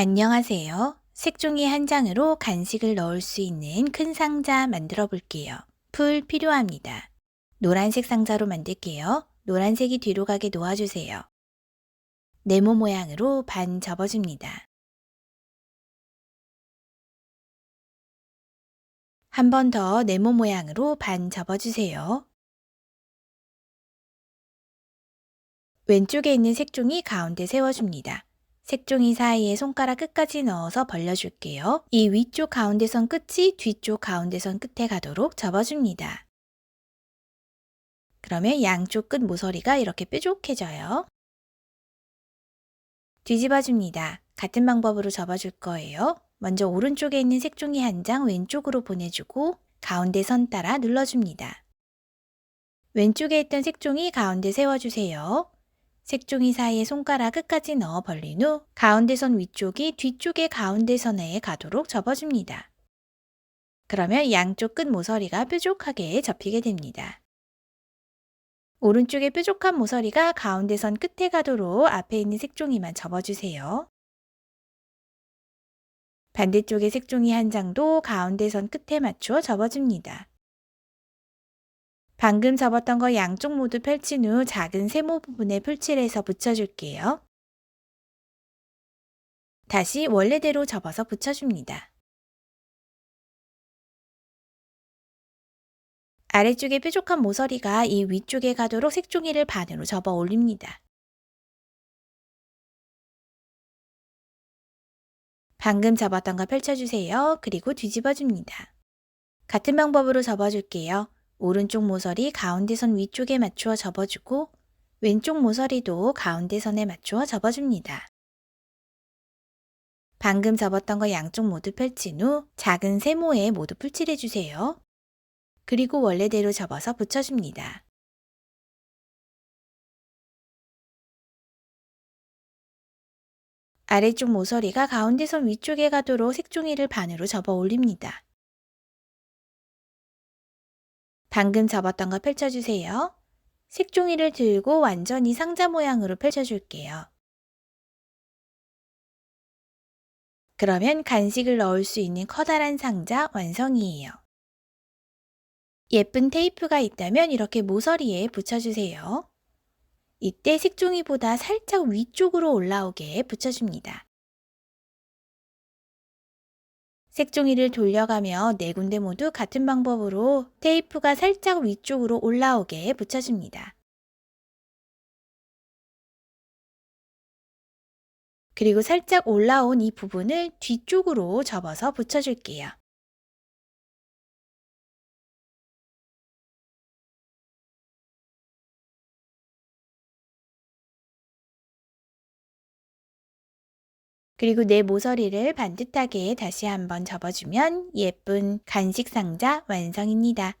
안녕하세요. 색종이 한 장으로 간식을 넣을 수 있는 큰 상자 만들어 볼게요. 풀 필요합니다. 노란색 상자로 만들게요. 노란색이 뒤로 가게 놓아주세요. 네모 모양으로 반 접어줍니다. 한 번 더 네모 모양으로 반 접어주세요. 왼쪽에 있는 색종이 가운데 세워줍니다. 색종이 사이에 손가락 끝까지 넣어서 벌려줄게요. 이 위쪽 가운데선 끝이 뒤쪽 가운데선 끝에 가도록 접어줍니다. 그러면 양쪽 끝 모서리가 이렇게 뾰족해져요. 뒤집어줍니다. 같은 방법으로 접어줄 거예요. 먼저 오른쪽에 있는 색종이 한 장 왼쪽으로 보내주고 가운데 선 따라 눌러줍니다. 왼쪽에 있던 색종이 가운데 세워주세요. 색종이 사이에 손가락 끝까지 넣어 벌린 후 가운데 선 위쪽이 뒤쪽의 가운데 선에 가도록 접어줍니다. 그러면 양쪽 끝 모서리가 뾰족하게 접히게 됩니다. 오른쪽의 뾰족한 모서리가 가운데 선 끝에 가도록 앞에 있는 색종이만 접어주세요. 반대쪽의 색종이 한 장도 가운데 선 끝에 맞추어 접어줍니다. 방금 접었던 거 양쪽 모두 펼친 후 작은 세모 부분에 풀칠해서 붙여줄게요. 다시 원래대로 접어서 붙여줍니다. 아래쪽에 뾰족한 모서리가 이 위쪽에 가도록 색종이를 반으로 접어 올립니다. 방금 접었던 거 펼쳐주세요. 그리고 뒤집어줍니다. 같은 방법으로 접어줄게요. 오른쪽 모서리 가운데 선 위쪽에 맞추어 접어주고 왼쪽 모서리도 가운데 선에 맞추어 접어줍니다. 방금 접었던 거 양쪽 모두 펼친 후 작은 세모에 모두 풀칠해주세요. 그리고 원래대로 접어서 붙여줍니다. 아래쪽 모서리가 가운데 선 위쪽에 가도록 색종이를 반으로 접어 올립니다. 방금 접었던 거 펼쳐주세요. 색종이를 들고 완전히 상자 모양으로 펼쳐줄게요. 그러면 간식을 넣을 수 있는 커다란 상자 완성이에요. 예쁜 테이프가 있다면 이렇게 모서리에 붙여주세요. 이때 색종이보다 살짝 위쪽으로 올라오게 붙여줍니다. 색종이를 돌려가며 네 군데 모두 같은 방법으로 테이프가 살짝 위쪽으로 올라오게 붙여줍니다. 그리고 살짝 올라온 이 부분을 뒤쪽으로 접어서 붙여줄게요. 그리고 내 모서리를 반듯하게 다시 한번 접어주면 예쁜 간식 상자 완성입니다.